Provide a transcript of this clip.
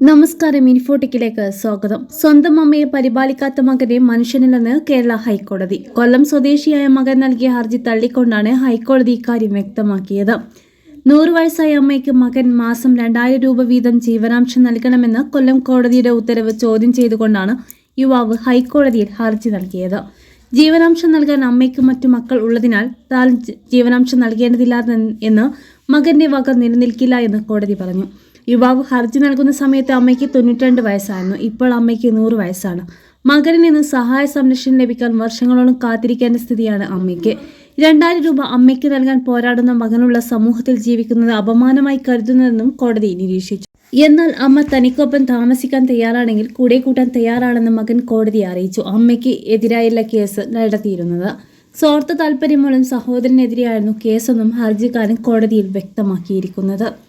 നമസ്കാരം ഇൻഫോട്ടിക്കിലേക്ക് സ്വാഗതം. സ്വന്തം അമ്മയെ പരിപാലിക്കാത്ത മകനെ മനുഷ്യനില്ലെന്ന് കേരള ഹൈക്കോടതി. കൊല്ലം സ്വദേശിയായ മകൻ നൽകിയ ഹർജി തള്ളിക്കൊണ്ടാണ് ഹൈക്കോടതി ഇക്കാര്യം വ്യക്തമാക്കിയത്. നൂറ് വയസ്സായ അമ്മയ്ക്ക് മകൻ മാസം രണ്ടായിരം രൂപ വീതം ജീവനാംശം നൽകണമെന്ന് കൊല്ലം കോടതിയുടെ ഉത്തരവ് ചോദ്യം ചെയ്തുകൊണ്ടാണ് യുവാവ് ഹൈക്കോടതിയിൽ ഹർജി നൽകിയത്. ജീവനാംശം നൽകാൻ അമ്മയ്ക്ക് മറ്റു മക്കൾ ഉള്ളതിനാൽ താൻ ജീവനാംശം നൽകേണ്ടതില്ല എന്ന് മകന്റെ വക നിലനിൽക്കില്ല എന്ന് കോടതി പറഞ്ഞു. യുവാവ് ഹർജി നൽകുന്ന സമയത്ത് അമ്മയ്ക്ക് തൊണ്ണൂറ്റിരണ്ട് വയസ്സായിരുന്നു. ഇപ്പോൾ അമ്മയ്ക്ക് നൂറ് വയസ്സാണ്. മകനിൽ നിന്ന് സഹായ സംരക്ഷണം ലഭിക്കാൻ വർഷങ്ങളോളം കാത്തിരിക്കേണ്ട സ്ഥിതിയാണ് അമ്മയ്ക്ക്. രണ്ടായിരം രൂപ അമ്മയ്ക്ക് നൽകാൻ പോരാടുന്ന മകനുള്ള സമൂഹത്തിൽ ജീവിക്കുന്നത് അപമാനമായി കരുതുന്നതെന്നും കോടതി നിരീക്ഷിച്ചു. എന്നാൽ അമ്മ തനിക്കൊപ്പം താമസിക്കാൻ തയ്യാറാണെങ്കിൽ കൂടെ കൂട്ടാൻ തയ്യാറാണെന്ന് മകൻ കോടതി അറിയിച്ചു. അമ്മയ്ക്ക് എതിരായുള്ള കേസ് നടത്തിയിരുന്നത്. സ്വാർത്ഥ താല്പര്യം മൂലം സഹോദരനെതിരെയായിരുന്നു കേസെന്നും ഹർജിക്കാരൻ കോടതിയിൽ വ്യക്തമാക്കിയിരിക്കുന്നത്.